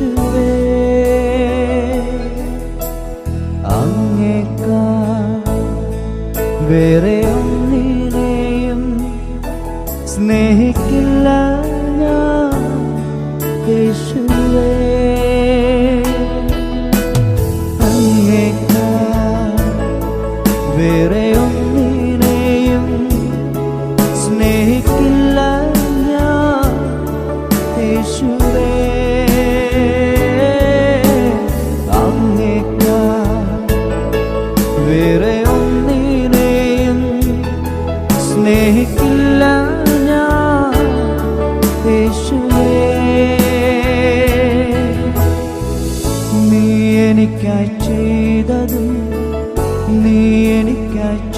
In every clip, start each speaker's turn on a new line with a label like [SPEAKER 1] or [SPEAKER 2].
[SPEAKER 1] യേശുവേ അങ്ങേക്കാൾ വേറെ ഒന്നിനെയും സ്നേഹിക്കില്ല ഞാൻ. യേശുവേ അങ്ങേക്കാൾ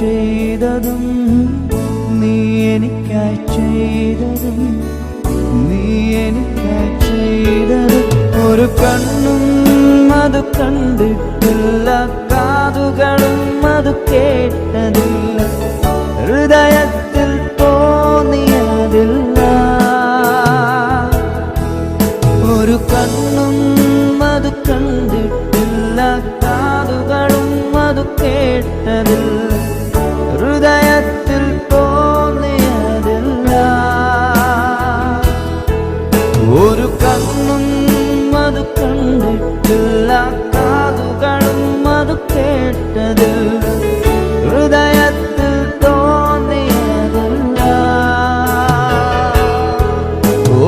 [SPEAKER 1] ചെയ്തതും നീ എനിക്കായി ചെയ്തതും നീ എനിക്കായി ചെയ്തതും ഒരു കണ്ണും അത് കണ്ടിട്ടില്ല കാതുകളും അത് കേട്ടതില്ല. ഹൃദയത്തിൽ തോന്നിയതില്ല. ഒരു കണ്ണും അത് കണ്ടിട്ടില്ല കാതുകളും അത് കേട്ടതില്ല. കണ്ടിട്ടില്ല കാതുകളും അത് കേട്ടതില്ല ഹൃദയത്തിൽ തോന്നിയതില്ല.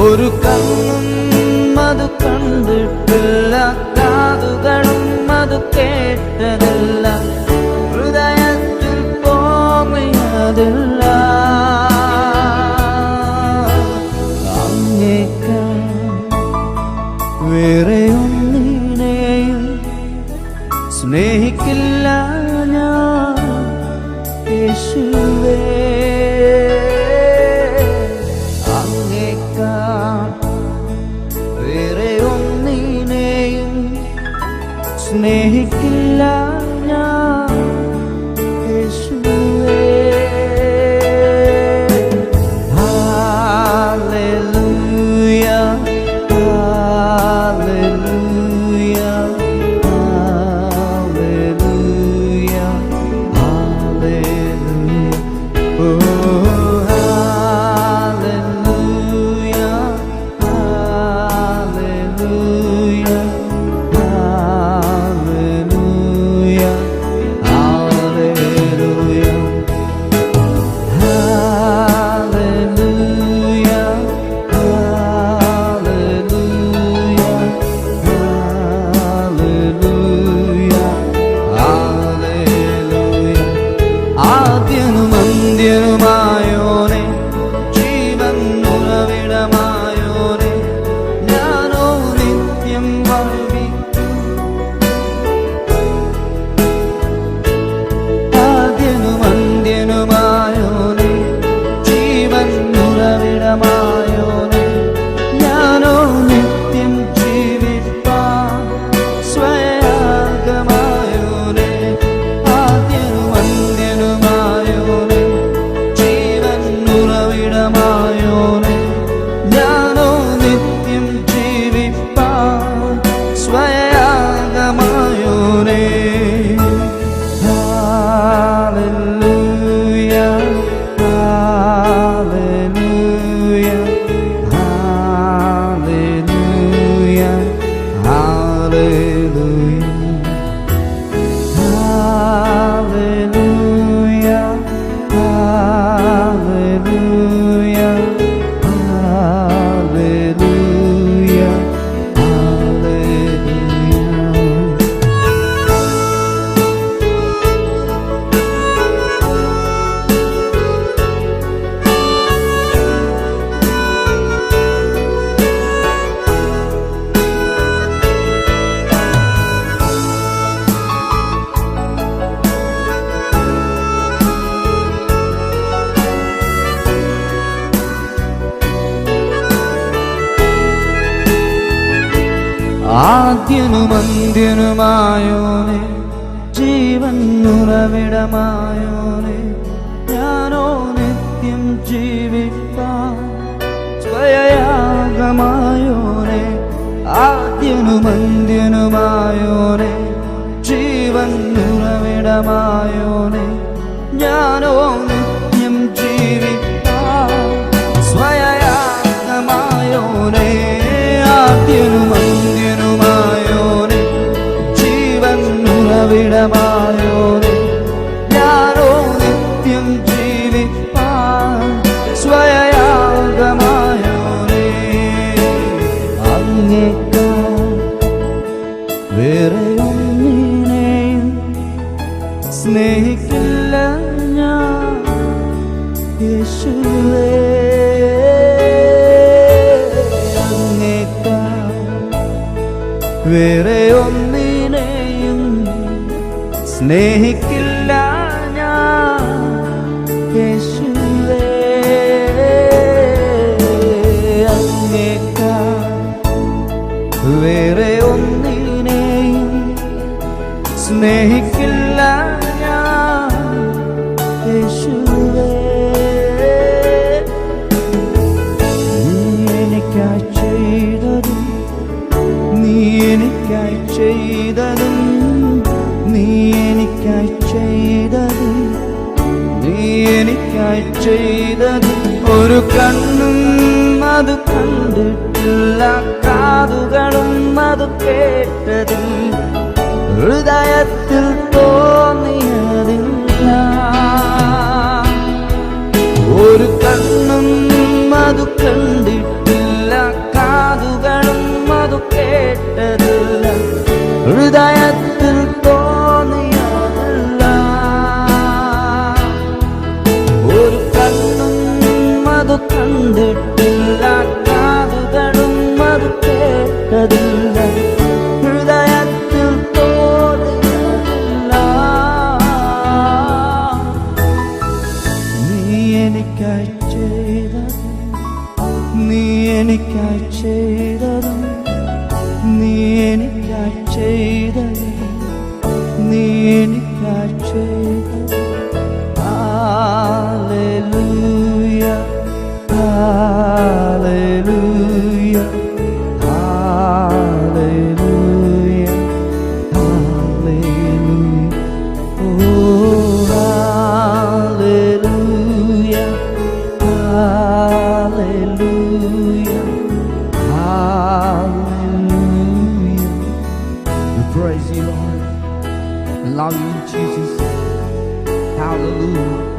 [SPEAKER 1] ഒരു കണ്ണും അത് കണ്ടിട്ടില്ല കാതുകളും കേട്ടതില്ല. യേശുവേ അങ്ങേക്കാൾ ആദ്യനുമന്ത്യനുമായോനെ ജീവൻ ഉറവിടമായോ? വേറെ ഒന്നിനെയും സ്നേഹിക്കില്ല ഞാൻ. വേറെ ഒന്നിനെയും സ്നേഹിക്കില്ല എനിക്കായി ചെയ്തത്. ഒരു കണ്ണും അത് കണ്ടിട്ടില്ല. കാതുകളും അത് കേട്ടതും ഹൃദയത്തിൽ തോന്നിയതില്ല. ഒരു കണ്ണും അത് കണ്ടു നീ എനിക്കായി ചെയ്തത് നീ എനിക്കായി ചെയ്ത. olur